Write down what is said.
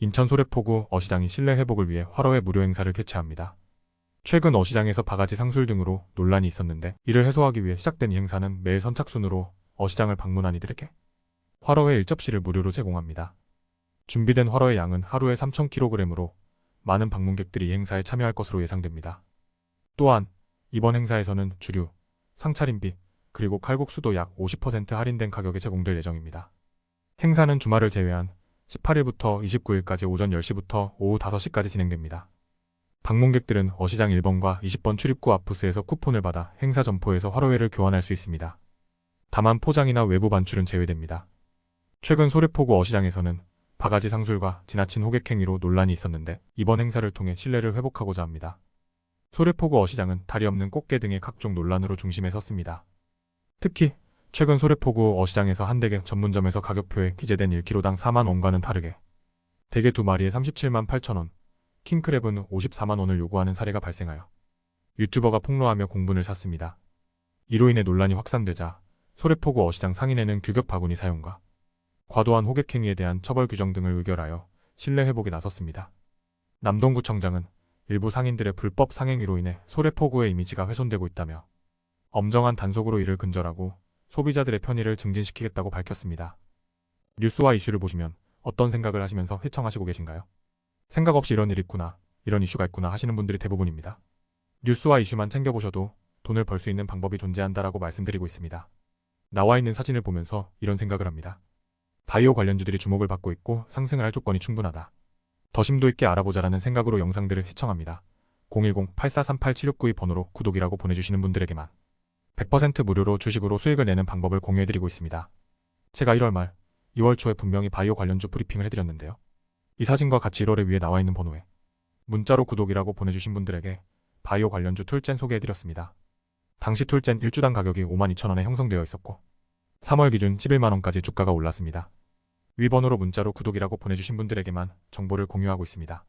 인천 소래포구 어시장이 실내 회복을 위해 화로회 무료 행사를 개최합니다. 최근 어시장에서 바가지 상술 등으로 논란이 있었는데 이를 해소하기 위해 시작된 이 행사는 매일 선착순으로 어시장을 방문한 이들에게 화로회 1접시를 무료로 제공합니다. 준비된 화로의 양은 하루에 3,000kg으로 많은 방문객들이 이 행사에 참여할 것으로 예상됩니다. 또한 이번 행사에서는 주류, 상차림비, 그리고 칼국수도 약 50% 할인된 가격에 제공될 예정입니다. 행사는 주말을 제외한 18일부터 29일까지 오전 10시부터 오후 5시까지 진행됩니다. 방문객들은 어시장 1번과 20번 출입구 앞 부스에서 쿠폰을 받아 행사 점포에서 화로회를 교환할 수 있습니다. 다만 포장이나 외부 반출은 제외됩니다. 최근 소래포구 어시장에서는 바가지 상술과 지나친 호객 행위로 논란이 있었는데 이번 행사를 통해 신뢰를 회복하고자 합니다. 소래포구 어시장은 다리 없는 꽃게 등의 각종 논란으로 중심에 섰습니다. 특히 최근 소래포구 어시장에서 한 댁의 전문점에서 가격표에 기재된 1kg당 4만 원과는 다르게 대게 두 마리에 37만 8천 원, 킹크랩은 54만 원을 요구하는 사례가 발생하여 유튜버가 폭로하며 공분을 샀습니다. 이로 인해 논란이 확산되자 소래포구 어시장 상인회는 규격 바구니 사용과 과도한 호객 행위에 대한 처벌 규정 등을 의결하여 신뢰 회복에 나섰습니다. 남동구청장은 일부 상인들의 불법 상행위로 인해 소래포구의 이미지가 훼손되고 있다며 엄정한 단속으로 이를 근절하고 소비자들의 편의를 증진시키겠다고 밝혔습니다. 뉴스와 이슈를 보시면 어떤 생각을 하시면서 회청하시고 계신가요? 생각 없이 이런 일이 있구나, 이런 이슈가 있구나 하시는 분들이 대부분입니다. 뉴스와 이슈만 챙겨보셔도 돈을 벌 수 있는 방법이 존재한다라고 말씀드리고 있습니다. 나와 있는 사진을 보면서 이런 생각을 합니다. 바이오 관련주들이 주목을 받고 있고 상승을 할 조건이 충분하다. 더 심도 있게 알아보자라는 생각으로 영상들을 시청합니다. 010-8438-7692 번호로 구독이라고 보내주시는 분들에게만 100% 무료로 주식으로 수익을 내는 방법을 공유해드리고 있습니다. 제가 1월 말, 2월 초에 분명히 바이오 관련주 브리핑을 해드렸는데요. 이 사진과 같이 1월에 위에 나와 있는 번호에 문자로 구독이라고 보내주신 분들에게 바이오 관련주 툴젠 소개해드렸습니다. 당시 툴젠 1주당 가격이 52,000원에 형성되어 있었고 3월 기준 11만원까지 주가가 올랐습니다. 위 번호로 문자로 구독이라고 보내주신 분들에게만 정보를 공유하고 있습니다.